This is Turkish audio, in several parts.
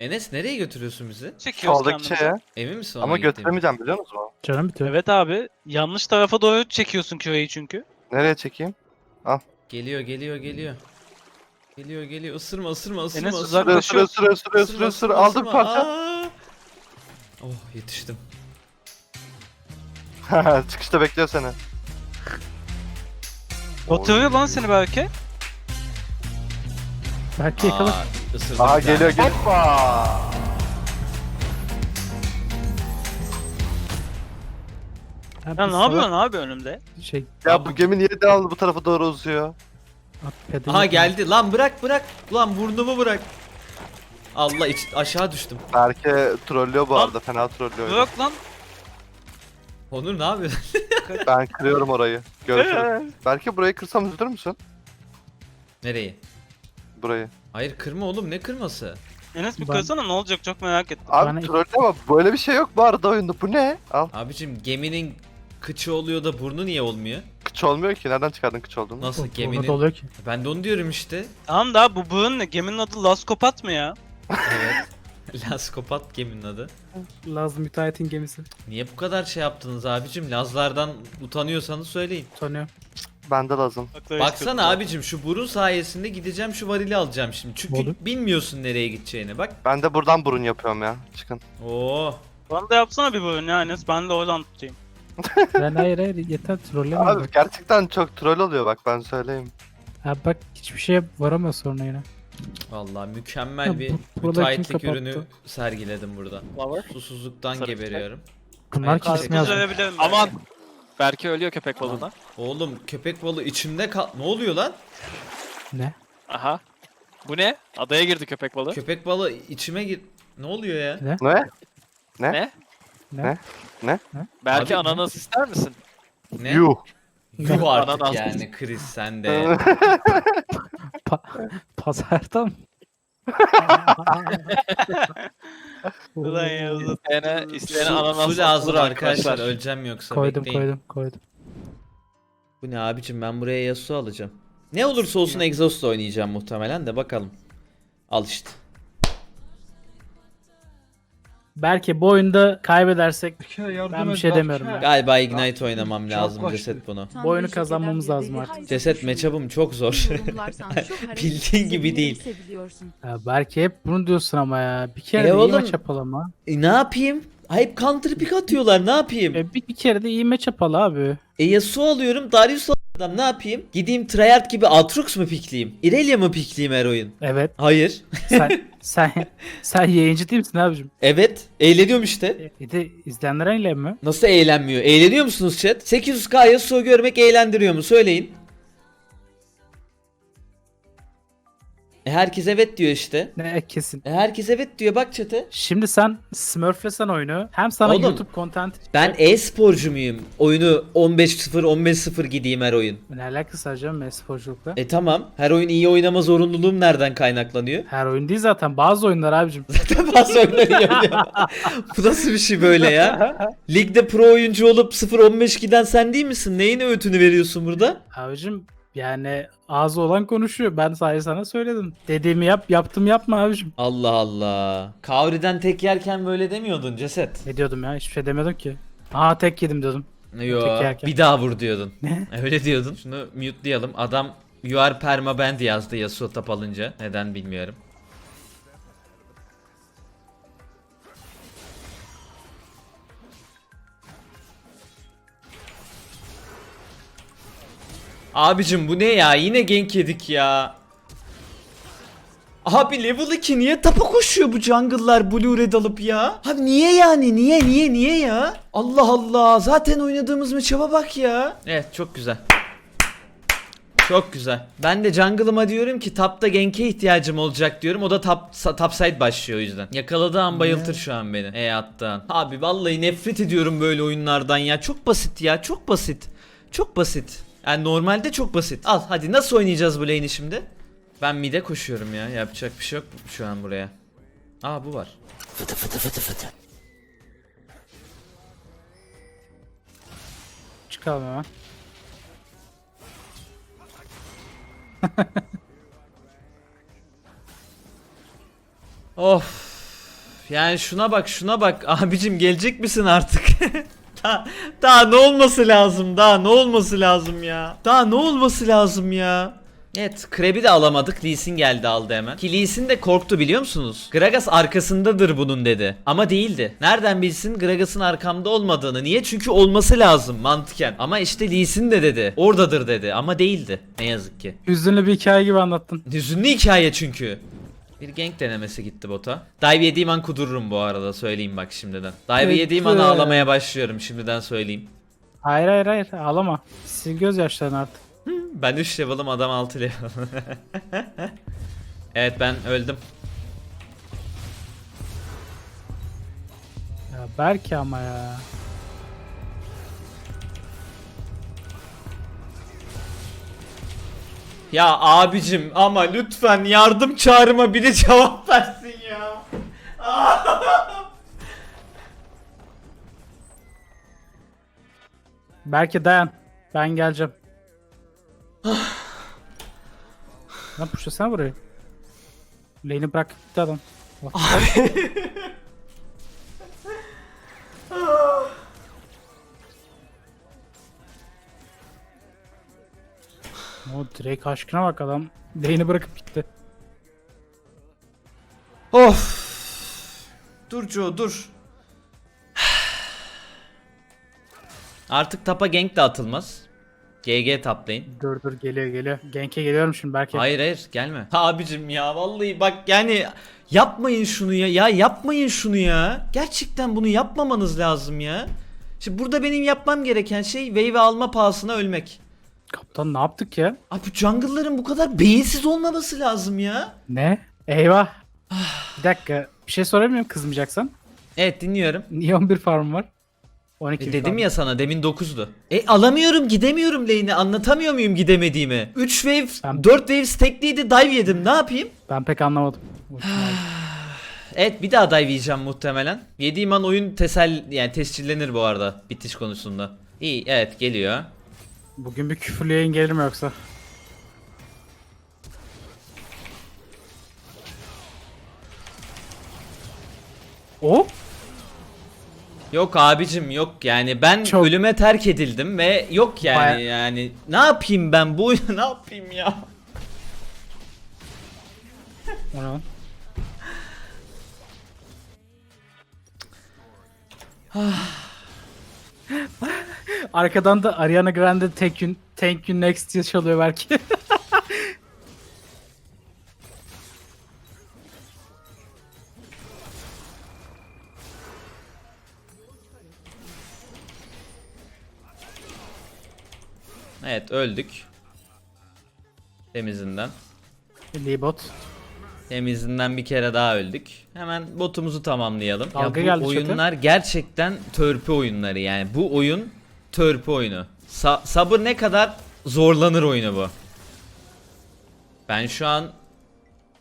Enes nereye götürüyorsun bizi? Çekiyoruz Soldaki kendimizi. şeye. Emin misin ona Ama gittiğimiz? götüremeyeceğim biliyor musun? Canım bitiyor. Evet abi. Yanlış tarafa doğru çekiyorsun küreyi çünkü. Nereye çekeyim? Geliyor geliyor geliyor. Geliyor geliyor. Isırma ısırma ısırma. Enes ısırma. uzak- Sıra Yaklaşıyor. sıra sıra sıra sıra sıra ısırma, aldım ısırma. parça. Aa! Oh yetiştim. Çıkışta bekliyor seni. Batırıyor lan seni belki. Belki yakala. Aa, ısırdım Aha bir tane. geliyor geliyor. Hoppa. Ya ne yapıyorsun abi önümde? Şey, Ya bu gemi niye devamlı bu tarafa doğru uzuyor? at pedali. Aha geldi. Lan bırak bırak. Ulan burnumu bırak. Allah iç, aşağı düştüm. Belki trollüyor bu Lan. arada. Fena trollüyor. Bırak lan. Onur ne yapıyorsun? Ben kırıyorum orayı. Görüşürüz. Belki burayı kırsam üzülür müsün? Nereye? Burayı. Hayır kırma oğlum ne kırması? Enes bir Ben- kırsana ne olacak çok merak ettim. Abi Bana- trollü ama böyle bir şey yok bu arada oyunda. Bu ne? Al. Abicim geminin kıçı oluyor da burnu niye olmuyor? Kıç olmuyor ki. Nereden çıkardın kıç olduğunu? Nasıl Geminin... geminin? oluyor ki. Ben de onu diyorum işte. Tamam da bu burun ne? Geminin adı Laskopat mı ya? Evet. Laskopat geminin adı. Laz müteahhitin gemisi. Niye bu kadar şey yaptınız abicim? Lazlardan utanıyorsanız söyleyin. Tanıyor. Bende lazım. Baksana abicim şu burun sayesinde gideceğim şu varili alacağım şimdi. Çünkü Olur. bilmiyorsun nereye gideceğini bak. Ben de buradan burun yapıyorum ya. Çıkın. Oo. Bana da yapsana bir burun ya Enes. Ben de oradan tutayım. Ben hayır hayır yeter trolleme. Abi bak. gerçekten çok troll oluyor bak ben söyleyeyim. Ha bak hiçbir şeye varamaz sonra yine. Vallahi mükemmel Ya bir bu- buraları kim müteahhitlik ürünü sergiledim burada. Susuzluktan Sarı geberiyorum. Bunlar ismi Karpuz yazmış? verebilirim. Aman. Belki ölüyor köpek balığına. Oğlum köpek balığı içimde kal... Ne oluyor lan? Ne? Aha. Bu ne? Adaya girdi köpek balığı. Köpek balığı içime gir... Ne oluyor ya? Ne? Ne? Ne? Belki Abi- ananas ister misin? Ne? Yuh. Yuh artık Ananas. yani Chris sen de. Pa- pazarda mı? Ulan ya, ulan. İsteyene, isteyene su, ananas su lazım atılır arkadaşlar. Öleceğim yoksa koydum bekleyin. koydum koydum. Bu ne abicim ben buraya Yasuo alacağım. Ne olursa olsun Exhaust'la oynayacağım muhtemelen de bakalım. Al işte. Belki bu oyunda kaybedersek ben bir şey demiyorum. ya. Galiba Ignite oynamam lazım ceset bunu. Bu oyunu kazanmamız lazım artık. Ceset matchup'ım çok zor. Bildiğin gibi değil. Ya belki hep bunu diyorsun ama ya. Bir kere E de iyi oğlum- maç yapalım ha. E, ne yapayım? Hep counter pick atıyorlar ne yapayım? E, bir, bir kere de iyi maç yapalım abi. E Yasuo alıyorum Darius adam ne yapayım? Gideyim Treyarch gibi Aatrox mu pikleyeyim? Irelia mı pikleyeyim her oyun? Evet. Hayır. Sen sen sen yayıncı değil misin abicim? evet. Eğleniyorum işte. E de izleyenler eğlenmiyor. Nasıl eğlenmiyor? Eğleniyor musunuz chat? 800k Yasuo görmek eğlendiriyor mu? Söyleyin. E herkes evet diyor işte. Ne kesin. E herkes evet diyor bak chat'e. Şimdi sen Smurflesen oyunu hem sana Oğlum, YouTube content Ben e-sporcu muyum? Oyunu 15-0 15-0 gideyim her oyun. ne alakası var canım e-sporculukla? E tamam. Her oyun iyi oynama zorunluluğum nereden kaynaklanıyor? Her oyun değil zaten bazı oyunlar abicim. Zaten bazı oyunları iyi. Bu nasıl bir şey böyle ya? Ligde pro oyuncu olup 0-15 giden sen değil misin? Neyin öğütünü veriyorsun burada? abicim yani ağzı olan konuşuyor. Ben sadece sana söyledim. Dediğimi yap, yaptım yapma abicim. Allah Allah. Kavri'den tek yerken böyle demiyordun ceset. Ne diyordum ya? Hiçbir şey demedim ki. Aa tek yedim diyordum. Yo, Tek yerken. bir daha vur diyordun. Ne? Öyle diyordun. Şunu mute'layalım. Adam You are permaband yazdı Yasuo tap alınca. Neden bilmiyorum. Abicim bu ne ya? Yine gank yedik ya. Abi level 2 niye tapa koşuyor bu jungle'lar blue red alıp ya? Abi niye yani? Niye niye niye ya? Allah Allah. Zaten oynadığımız maça bak ya. Evet çok güzel. Çok güzel. Ben de jungle'ıma diyorum ki tapta gank'e ihtiyacım olacak diyorum. O da top, top side başlıyor o yüzden. Yakaladığı an bayıltır şu an beni. E attan. Abi vallahi nefret ediyorum böyle oyunlardan ya. Çok basit ya. Çok basit. Çok basit. Yani normalde çok basit. Al hadi nasıl oynayacağız bu lane'i şimdi? Ben mid'e koşuyorum ya. Yapacak bir şey yok şu an buraya. Aa bu var. Çıkalım hemen. Of. Yani şuna bak şuna bak abicim gelecek misin artık? daha, ne olması lazım daha ne olması lazım ya? Daha ne olması lazım ya? Evet Kreb'i de alamadık Lee Sin geldi aldı hemen. Ki Lee Sin de korktu biliyor musunuz? Gragas arkasındadır bunun dedi. Ama değildi. Nereden bilsin Gragas'ın arkamda olmadığını? Niye? Çünkü olması lazım mantıken. Ama işte Lee Sin de dedi. Oradadır dedi ama değildi. Ne yazık ki. Hüzünlü bir hikaye gibi anlattın. Hüzünlü hikaye çünkü. Bir gank denemesi gitti bota. Dive yediğim an kudururum bu arada söyleyeyim bak şimdiden. Dive Peki. yediğim an ağlamaya başlıyorum şimdiden söyleyeyim. Hayır hayır hayır ağlama. Sil gözyaşlarını artık. Ben 3 level'ım adam 6 level. evet ben öldüm. Ya belki ama ya. Ya abicim ama lütfen yardım çağrıma biri cevap versin ya. Belki dayan. Ben geleceğim. Lan puşlasana burayı. Lane'i bırak gitti adam. Bak. O direkt aşkına bak adam. Lane'i bırakıp gitti. Of. Dur Joe dur. Artık tapa gank de atılmaz. GG top lane. Dur dur geliyor geliyor. Genk'e geliyorum şimdi belki. Hayır hayır gelme. Abicim ya vallahi bak yani yapmayın şunu ya. Ya yapmayın şunu ya. Gerçekten bunu yapmamanız lazım ya. Şimdi burada benim yapmam gereken şey wave alma pahasına ölmek. Kaptan ne yaptık ya? Abi bu jungle'ların bu kadar beyinsiz olmaması lazım ya. Ne? Eyvah. bir dakika. Bir şey sorabilir miyim kızmayacaksan? Evet dinliyorum. Niye 11 farm var? 12 E, dedim farm. ya sana demin 9'du. E alamıyorum gidemiyorum lane'e anlatamıyor muyum gidemediğimi? 3 wave Ben- 4 wave stackliydi dive yedim ne yapayım? Ben pek anlamadım. Evet bir daha dive yiyeceğim muhtemelen. Yediğim an oyun tesel yani tescillenir bu arada bitiş konusunda. İyi evet geliyor. Bugün bir küfürlü yayın gelir mi yoksa? O? Yok abicim yok yani ben Çok- ölüme terk edildim ve yok yani Baya- yani ne yapayım ben bu oyunu ne yapayım ya? O ne lan? Arkadan da Ariana Grande Thank You, Thank You Next diye çalıyor belki. Evet öldük. Temizinden. Libot. Temizinden bir kere daha öldük. Hemen botumuzu tamamlayalım. Dalga ya geldi bu chat'e. oyunlar gerçekten törpü oyunları yani. Bu oyun törpü oyunu. Sa- sabır ne kadar zorlanır oyunu bu. Ben şu an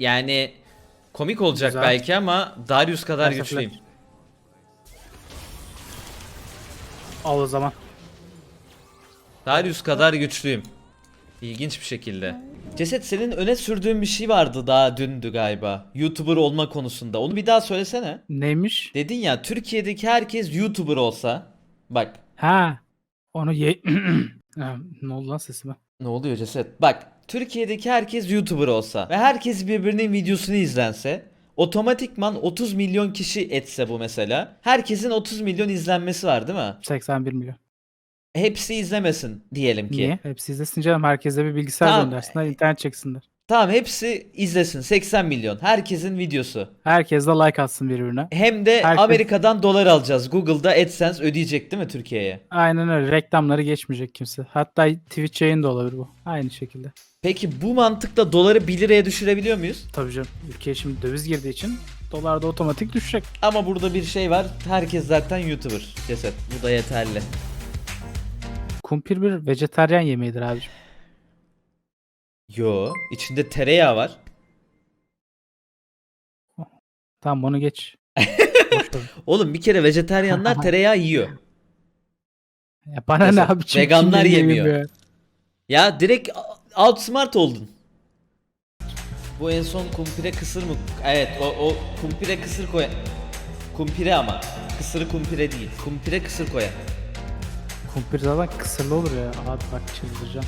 yani komik olacak Güzel. belki ama Darius kadar Gerçekten. güçlüyüm. Al o zaman. Darius kadar güçlüyüm. İlginç bir şekilde. Ceset senin öne sürdüğün bir şey vardı daha dündü galiba. YouTuber olma konusunda. Onu bir daha söylesene. Neymiş? Dedin ya Türkiye'deki herkes YouTuber olsa. Bak Ha. Onu ye... Ne oldu lan sesime? ne oluyor Ceset? Bak Türkiye'deki herkes YouTuber olsa ve herkes birbirinin videosunu izlense otomatikman 30 milyon kişi etse bu mesela. Herkesin 30 milyon izlenmesi var değil mi? 81 milyon. Hepsi izlemesin diyelim ki. Niye? Hepsi izlesin canım. Herkese bir bilgisayar Tamam. göndersinler. internet çeksinler. Tamam hepsi izlesin 80 milyon. Herkesin videosu. Herkes de like atsın birbirine. Hem de Herkes- Amerika'dan dolar alacağız. Google'da AdSense ödeyecek değil mi Türkiye'ye? Aynen öyle. Reklamları geçmeyecek kimse. Hatta Twitch yayın da olabilir bu. Aynı şekilde. Peki bu mantıkla doları 1 liraya düşürebiliyor muyuz? Tabii canım. Ülkeye şimdi döviz girdiği için dolar da otomatik düşecek. Ama burada bir şey var. Herkes zaten YouTuber. Ceset. Bu da yeterli. Kumpir bir vejetaryen yemeğidir abiciğim. Yo, içinde tereyağı var. Tamam onu geç. Boş ver. Oğlum bir kere vejetaryenler tereyağı yiyor. ya bana ne Mesela abi? kim veganlar kim yemiyor. ya? Ya direkt outsmart oldun. Bu en son kumpire kısır mı? Evet o, o kumpire kısır koy. Kumpire ama. Kısırı kumpire değil. Kumpire kısır koyar. Kumpir zaten kısırlı olur ya. Abi bak çıldıracağım.